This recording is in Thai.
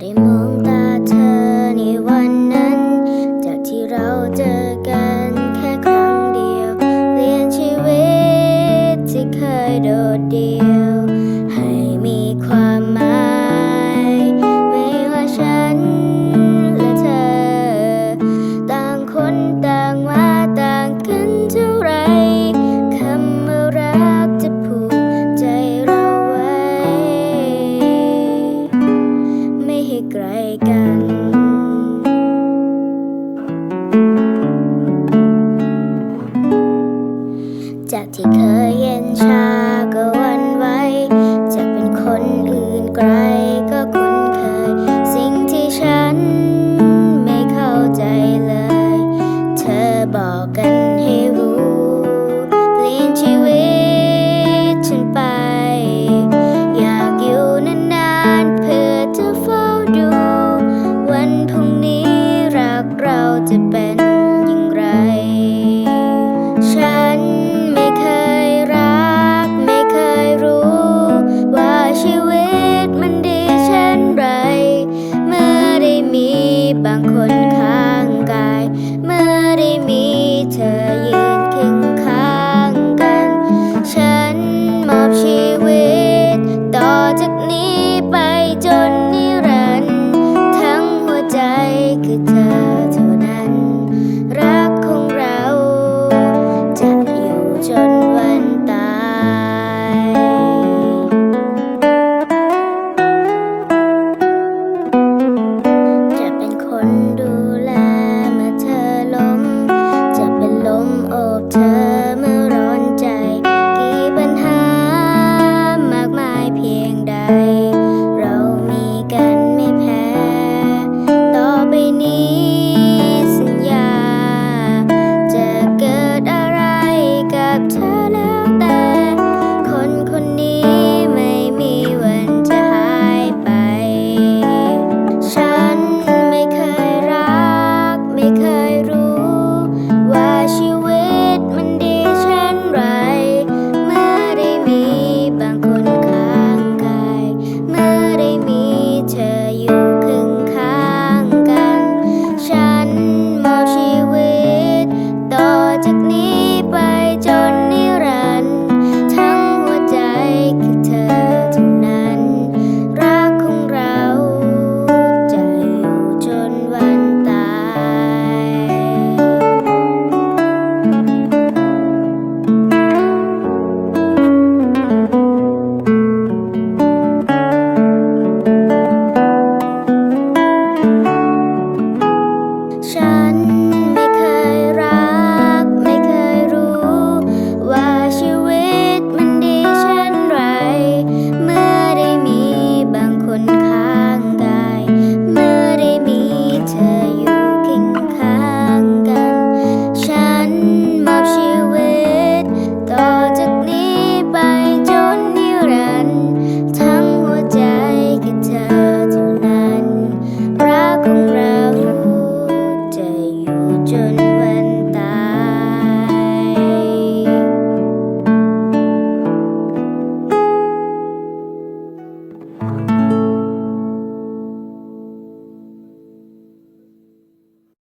ได้ กลกันจากที่เคย บางคนข้างกาย เมื่อได้มีเธอยืนเคียงข้างกัน ฉันมอบชีวิต ต่อจากนี้ไปจนนิรันดร์ทั้งหัวใจคือเธอ 山。journey.